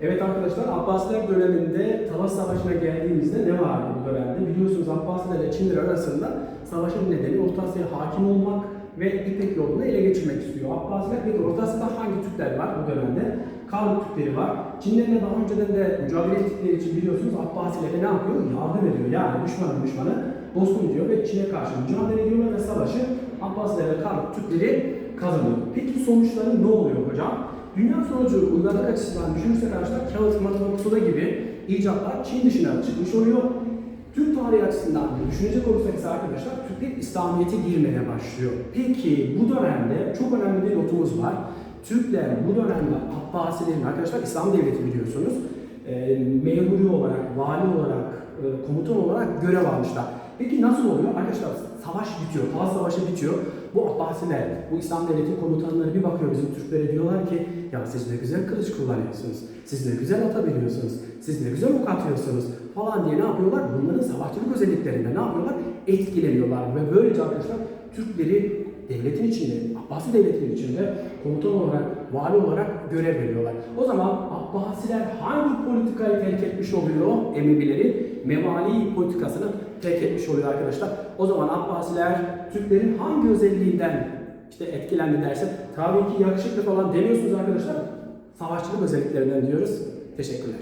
Evet arkadaşlar Abbasiler döneminde Talas Savaşı'na geldiğimizde ne vardı bu dönemde? Biliyorsunuz Abbasiler ile Çinliler arasında savaşın nedeni Orta Asya'ya hakim olmak ve İpek yolunu ele geçirmek istiyor. Abbasiler peki Orta Asya'da hangi Türkler var bu dönemde? Karlık Türkleri var. Çinlilerle daha önceden de mücadele ettikleri için biliyorsunuz Abbasilere ne yapıyor? Yardım ediyor. Yani düşmanın düşmanı dostum diyor ve Çin'e karşı mücadele ediyorlar ve savaşı Abbasiler ve Karlık Türkleri kazanıyor. Peki sonuçları ne oluyor hocam? Dünya sonucu uygarlık açısından düşünürsek arkadaşlar kağıt, matematik, soda gibi icatlar Çin dışına çıkmış oluyor. Türk tarihi açısından düşünecek olursak ise arkadaşlar Türkler İslamiyet'e girmeye başlıyor. Peki bu dönemde çok önemli bir notumuz var. Türkler bu dönemde Abbasilerin arkadaşlar İslam devleti biliyorsunuz e, memuri olarak, vali olarak, e, komutan olarak görev almışlar. Peki nasıl oluyor? Arkadaşlar savaş bitiyor, Talas Savaşı bitiyor. Bu Abbasiler, bu İslam devleti komutanları bir bakıyor bizim Türklere diyorlar ki ya siz ne güzel kılıç kullanıyorsunuz, siz ne güzel ata biniyorsunuz, siz ne güzel ok atıyorsunuz falan diye ne yapıyorlar? Bunların savaşçılık özelliklerinde ne yapıyorlar? Etkileniyorlar ve böylece arkadaşlar Türkleri devletin içinde, Abbasi devletinin içinde komutan olarak, vali olarak görev veriyorlar. O zaman Abbasiler hangi politikayı terk etmiş oluyor? Emevileri mevali politikasını terk etmiş oluyor arkadaşlar. O zaman Abbasiler Türklerin hangi özelliğinden işte etkilendi derse tabii ki yakışıklı falan demiyorsunuz arkadaşlar. Savaşçılık özelliklerinden diyoruz. Teşekkürler.